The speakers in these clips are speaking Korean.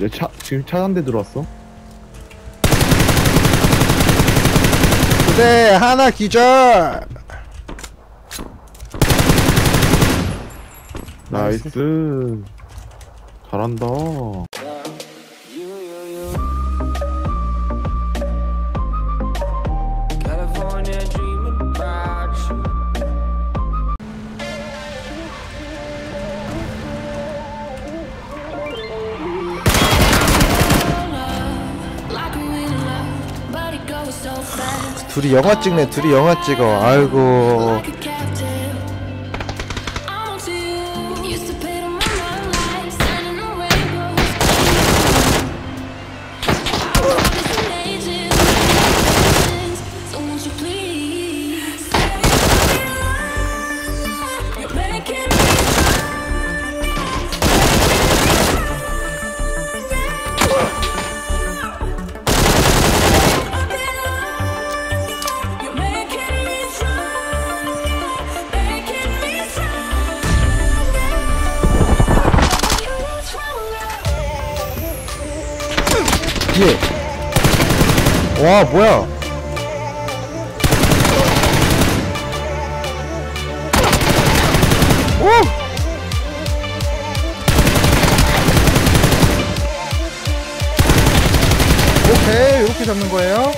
이제 차 지금 차 한 대 들어왔어. 부대 하나 기절. 나이스. 잘한다. 둘이 영화 찍네. 둘이 영화 찍어. 아이고. 와 뭐야? 오! 오케이 이렇게 잡는 거예요?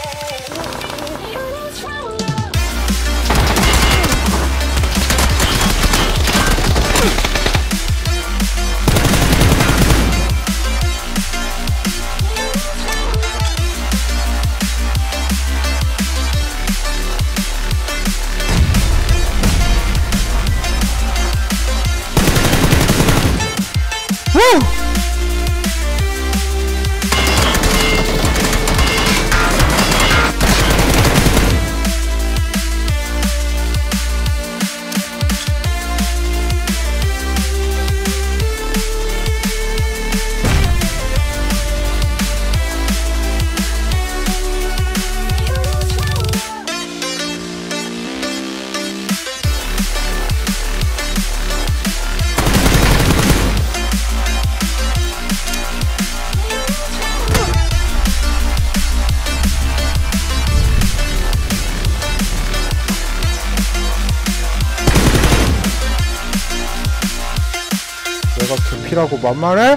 개피라고 만말해?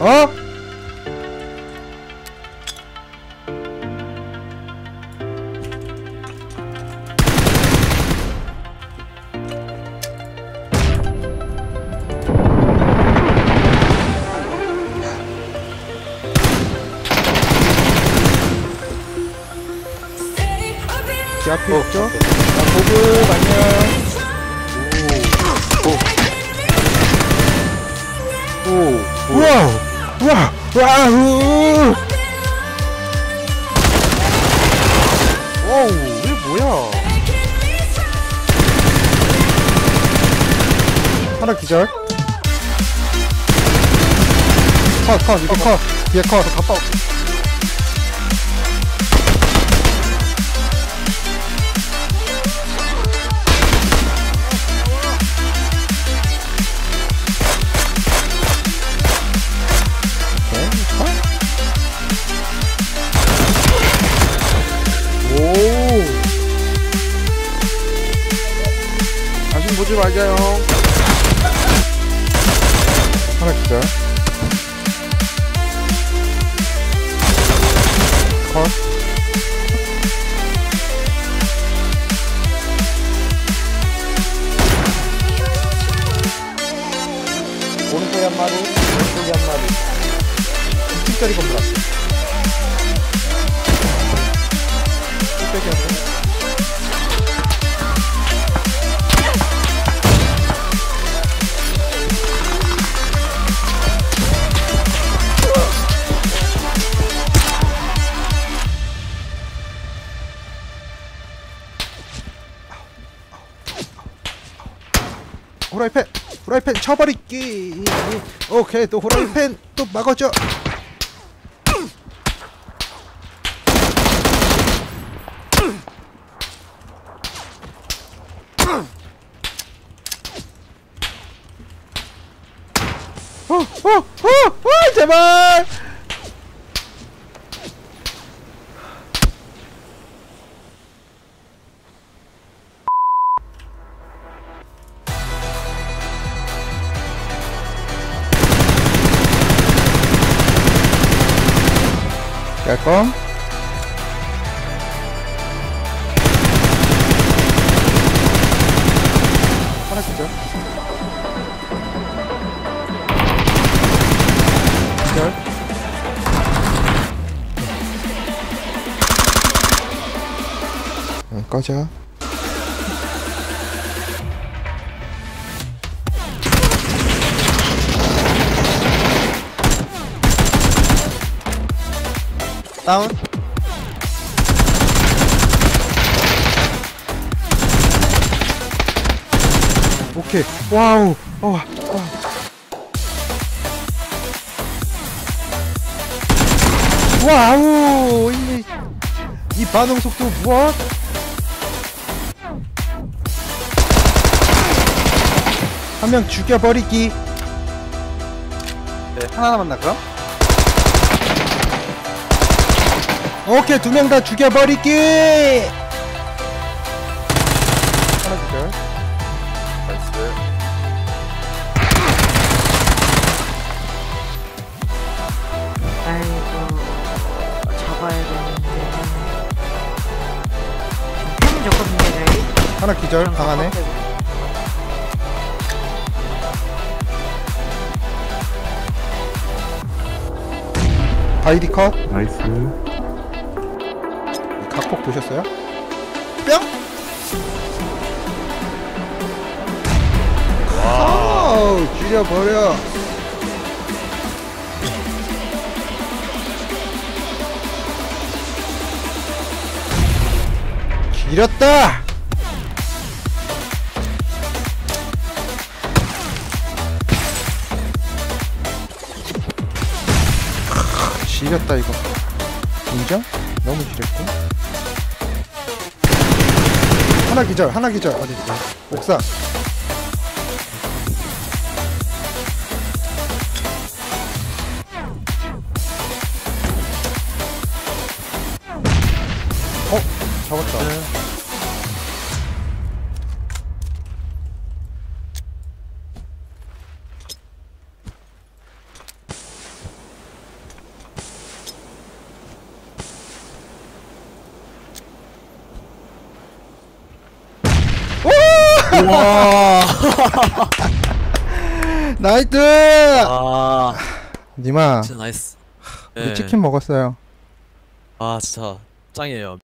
어? 제 앞에 있죠? 자, 보급 안녕. 오, 우와, 우와, 와, 우. 와우, 이게 뭐야? 하나 기절. 컷, 컷, 이거 컷. 뒤에 컷. 갔다 올게. 보지 말자요. 하나 기절. 컷. 오른쪽에 한 마리, 왼쪽에 한 마리. 2층짜리 건물 왔어. 후라이팬 후라이팬 쳐버리기 오케이 또 후라이팬 또 막아줘 어, 어, 어, 어, 제발! 깔끔. 하나 기절. 기절. 응, 꺼져. 다운. 오케이. 와우. 어, 와. 와우. 이, 이 반응 속도 무엇? 한명 죽여버리기. 네, 하나 남았나 그럼? 오케이 두 명 다 죽여버리기 하나 기절 아이고 잡아야 되는데. 지금 템 줬거든요 저희 하나 기절 방 안에. 아이디 컷. 나이스. 각폭 보셨어요? 뿅! 와우 죽여버려. 길었다! 크, 지렸다 이거. 인정? 너무 지렸고 하나 기절 하나 기절. 어디 있어 옥상 와. 나이트 아, 니마 진짜 나이스. 우리 예. 치킨 먹었어요 아, 진짜 짱이에요.